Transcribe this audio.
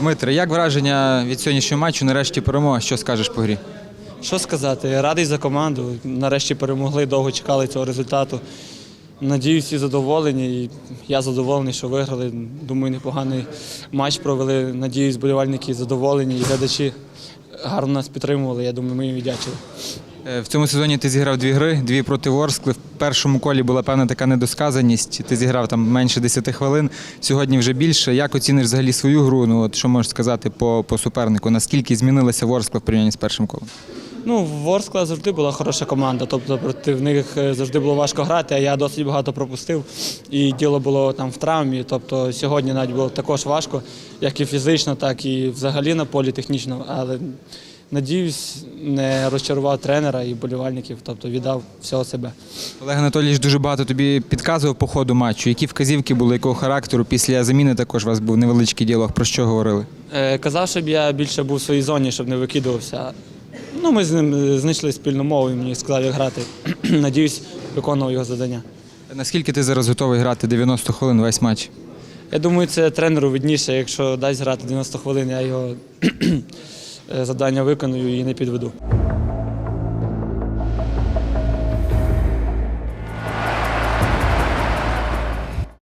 Дмитре, як враження від сьогоднішнього матчу? Нарешті перемога. Що скажеш по грі? Що сказати? Радий за команду. Нарешті перемогли, довго чекали цього результату. Надіюсь, всі задоволені. І я задоволений, що виграли. Думаю, непоганий матч провели. Надіюсь, болівальники задоволені і глядачі гарно нас підтримували. Я думаю, ми їм віддячили. Е, В цьому сезоні ти зіграв дві гри, дві проти Ворскли. В першому колі була певна така недосказаність. Ти зіграв там менше 10 хвилин. Сьогодні вже більше. Як оціниш взагалі свою гру? Ну от що можеш сказати по, по супернику? Наскільки змінилася Ворскла в порівнянні з першим колом? Ну, Ворскла завжди була хороша команда, тобто проти них е, завжди було важко грати, а я досить багато пропустив. І діло було там в травмі. Тобто сьогодні навіть було також важко, як і фізично, так і взагалі на полі технічно. Але надіюсь, не розчарував тренера і болівальників, тобто віддав всього себе. Олег Анатолійович дуже багато тобі підказував по ходу матчу. Які вказівки були, якого характеру? Після заміни також у вас був невеличкий діалог. Про що говорили? Е, Казав, щоб я більше був в своїй зоні, щоб не викидувався. Ну, ми з ним е, знайшли спільну мову і мені сказав, як грати. Надіюсь, виконував його завдання. Наскільки ти зараз готовий грати 90 хвилин весь матч? Я думаю, це тренеру видніше. Якщо дасть грати 90 хвилин, я його завдання виконую і не підведу.